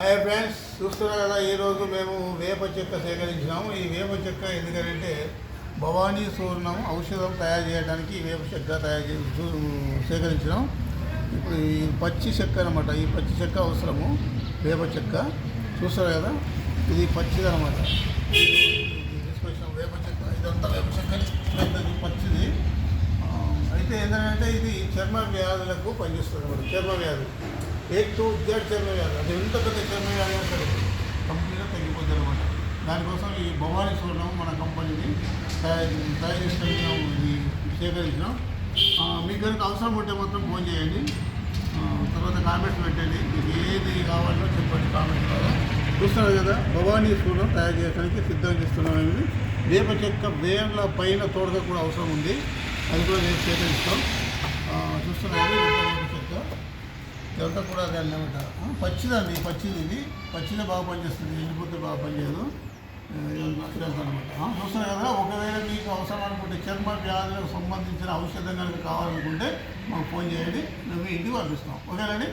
Hi friends చూస్తున్నారు కదా ఈరోజు మేము వేప చెక్క సేకరించినాము. ఈ వేప చెక్క ఎందుకంటే భవానీ సూర్ణం ఔషధం తయారు చేయడానికి వేప చెక్క తయారు చే సేకరించినాం. ఇప్పుడు ఈ పచ్చి చెక్క అనమాట ఈ పచ్చి చెక్క అవసరము వేప చెక్క. చూస్తారు కదా? ఇది పచ్చిది అనమాట తీసుకొచ్చిన వేప చెక్క ఇదంతా వేప చెక్క ఇదంతా పచ్చిది ఆ, అయితే ఏంటంటే ఇది చర్మ వ్యాధులకు పనిచేస్తుంది చర్మ వ్యాధి. ఏ టూ జెడ్ చర్మ వ్యాధి. అది ఎంత పెద్ద చర్మ వ్యాధి అంటే సరే కంప్లీట్గా తగ్గిపోతుంది అనమాట దానికోసం ఈ భవానీ చూడడం మన కంపెనీని తయారు తయారు చేసుకున్నాం ఇది సేకరించినాం. మీకు కనుక అవసరం ఉంటే మాత్రం ఫోన్ చేయండి. తర్వాత కామెంట్స్ పెట్టండి. మీకు ఏది కావాలో చెప్పండి కామెంట్ ద్వారా. చూస్తున్నారు కదా భవానీ సూర్ణం తయారు చేయడానికి సిద్ధం చేస్తున్నాం అనేది. వేప చెక్క వేర్ల పైన తోడక కూడా అవసరం ఉంది. అది కూడా రేపు సేకరిస్తాం ఆ, ఎవరితో కూడా దాన్ని అన్నమాట. పచ్చిదండి పచ్చిది ఇది. పచ్చిదే బాగా పనిచేస్తుంది. ఎండిపోతే బాగా పనిచేయదు. అనమాట ఆ, చూస్తున్నారు? కదా ఒకవేళ మీకు అవసరం అనుకుంటే చర్మ వ్యాధులకు సంబంధించిన ఔషధం కనుక కావాలనుకుంటే మాకు ఫోన్ చేయండి. మేము ఇంటికి పంపిస్తాం. ఓకేనండి